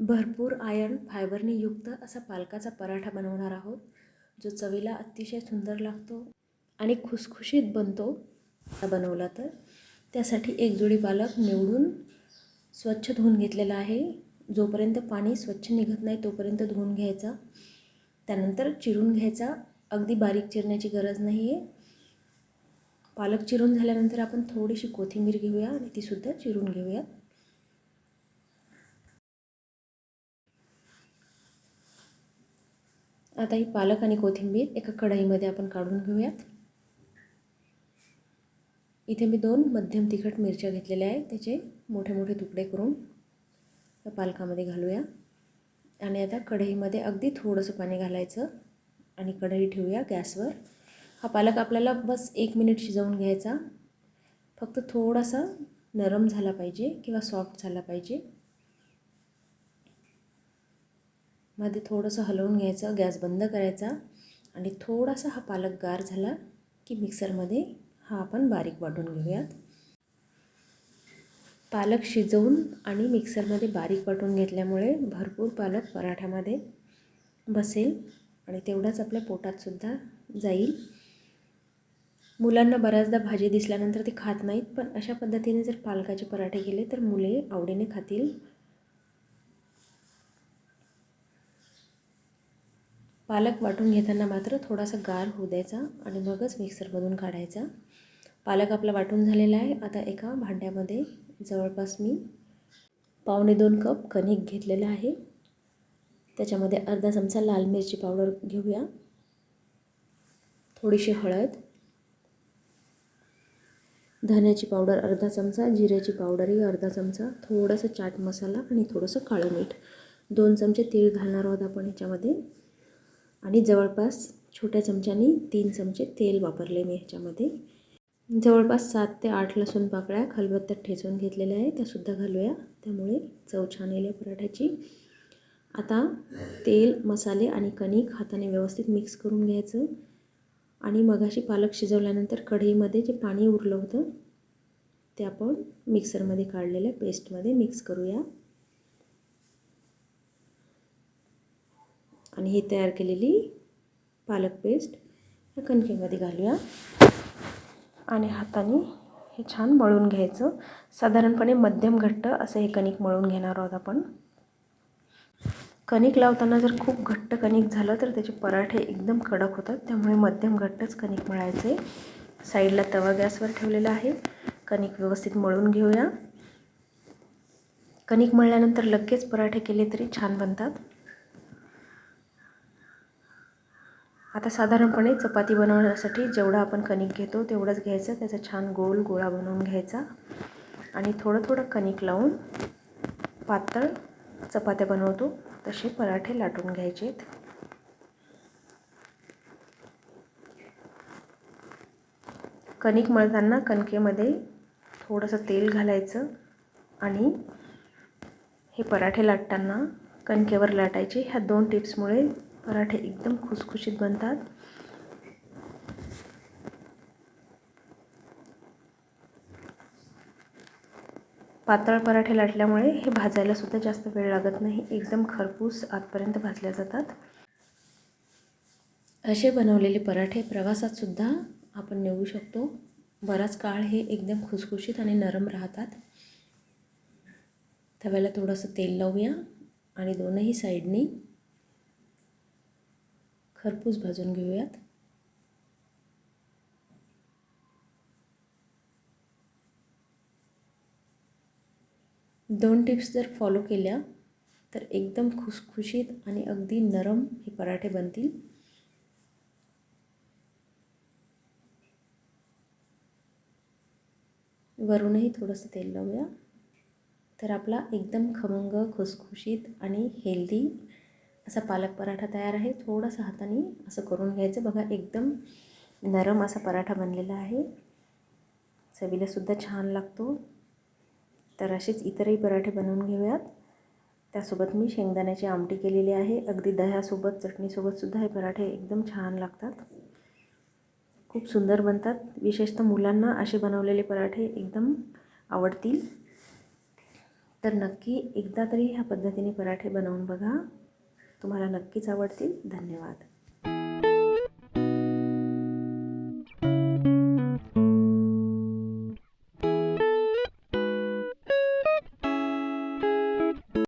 भरपूर आयर्न फायबरने युक्त असा पालकाचा पराठा बनवणार आहोत जो चवीला अतिशय सुंदर लागतो आणि खुसखुशीत बनतो. हा बनवला तर त्यासाठी एक जोडी पालक निवडून स्वच्छ धुवून घेतलेला आहे. जोपर्यंत पाणी स्वच्छ निघत नाही तोपर्यंत धुवून घ्यायचा. त्यानंतर चिरून घ्यायचा. अगदी बारीक चिरण्याची गरज नाही आहे पालक चिरून झाल्यानंतर आपण थोडीशी कोथिंबीर घेऊया आणि तीसुद्धा चिरून घेऊया. आता ही पालक आणि कोथिंबीर एका कढईमध्ये आपण काढून घेऊयात. इथे मी दोन मध्यम तिखट मिरच्या घेतलेल्या आहेत. त्याचे मोठे मोठे तुकडे करून त्या पालकामध्ये घालूया. आणि आता कढईमध्ये अगदी थोडंसं पाणी घालायचं आणि कढई ठेवूया गॅसवर. हा पालक आपल्याला बस एक मिनिट शिजवून घ्यायचा. फक्त थोडासा नरम झाला पाहिजे किंवा सॉफ्ट झाला पाहिजे. मध्ये थोडंसं हलवून घ्यायचं गॅस बंद करायचा आणि थोडासा हा पालक गार झाला की मिक्सरमध्ये हा आपण बारीक वाटून घेऊयात. पालक शिजवून आणि मिक्सरमध्ये बारीक वाटून घेतल्यामुळे भरपूर पालक पराठ्यामध्ये बसेल आणि तेवढाच आपल्या पोटातसुद्धा जाईल. मुलांना बऱ्याचदा भाजी दिसल्यानंतर ते खात नाहीत पण अशा पद्धतीने जर पालकाचे पराठे केले तर मुले आवडीने खातील. पालक वाटून घेताना मात्र थोडासा गार होऊ द्यायचा आणि मगच मिक्सरमधून काढायचा. पालक आपला वाटून झालेला आहे. आता एका भांड्यामध्ये जवळपास मी पावणे दोन कप कणिक घेतलेलं आहे. त्याच्यामध्ये अर्धा चमचा लाल मिरची पावडर घेऊया. थोडीशी हळद धन्याची पावडर अर्धा चमचा जिऱ्याची पावडरही अर्धा चमचा थोडासा चाट मसाला आणि थोडंसं काळं मीठ. दोन चमचे तीळ घालणार आहोत आपण ह्याच्यामध्ये आणि जवळपास छोट्या चमच्यानी तीन चमचे तेल वापरले मी ह्याच्यामध्ये. जवळपास सात ते आठ लसूण पाकळ्या खलबत्त्यात ठेचून घेतलेल्या आहे त्यासुद्धा घालूया. त्यामुळे चव छान येईल पराठ्याची. आता तेल मसाले आणि कणिक हाताने व्यवस्थित मिक्स करून घ्यायचं. आणि मगाशी पालक शिजवल्यानंतर कढईमध्ये जे पाणी उरलं होतं ते आपण मिक्सरमध्ये काढलेल्या पेस्टमध्ये मिक्स करूया. आणि ही तयार केलेली पालक पेस्ट या कणकेमध्ये घालूया. आणि हाताने हे छान मळून घ्यायचं. साधारणपणे मध्यम घट्ट असं हे कणिक मळून घेणार आहोत आपण. कणिक लावताना जर खूप घट्ट कणिक झालं तर त्याचे पराठे एकदम कडक होतात. त्यामुळे मध्यम घट्टच कणिक मळायचे. साईडला तवा गॅसवर ठेवलेला आहे. कणिक व्यवस्थित मळून घेऊया. कणिक मळल्यानंतर लगेच पराठे केले तरी छान बनतात. आता साधारणपणे चपाती बनवण्यासाठी जेवढं आपण कणिक घेतो तेवढंच घ्यायचं. त्याचा छान गोल गोळा बनवून घ्यायचा. आणि थोडं थोडं कणिक लावून पातळ चपात्या बनवतो. तसे पराठे लाटून घ्यायचेत. कणिक मळताना कणकेमध्ये थोडंसं तेल घालायचं आणि हे पराठे लाटताना कणकेवर लाटायचे. ह्या दोन टिप्समुळे पराठे एकदम खुसखुशीत बनतात. पातळ पराठे लाटल्यामुळे हे भाजायला सुद्धा जास्त वेळ लागत नाही. एकदम खरपूस आतपर्यंत भाजल्या जातात. असे बनवलेले पराठे प्रवासात सुद्धा आपण नेऊ शकतो. बराच काळ हे एकदम खुसखुशीत आणि नरम राहतात. तव्याला थोडंसं तेल लावूया आणि दोनही साईडनी खरपूस भाजून घेऊयात. दोन टिप्स जर फॉलो केल्या तर एकदम खुसखुशीत आणि अगदी नरम हे पराठे बनतील. वरूनही थोडंसं तेल लावूया. तर आपला एकदम खमंग खुसखुशीत आणि हेल्दी असा पालक पराठा तयार आहे. थोडंसं हाताने असं करून घ्यायचं. बघा एकदम नरम असा पराठा बनलेला आहे. चवीलासुद्धा छान लागतो. तर असेच इतरही पराठे बनवून घेऊयात. त्यासोबत मी शेंगदाण्याची आमटी केलेली आहे. अगदी दह्यासोबत चटणीसोबतसुद्धा हे पराठे एकदम छान लागतात. खूप सुंदर बनतात. विशेषतः मुलांना असे बनवलेले पराठे एकदम आवडतील. तर नक्की एकदा तरी ह्या पद्धतीने पराठे बनवून बघा. तुम्हाला नक्कीच आवडतील. धन्यवाद.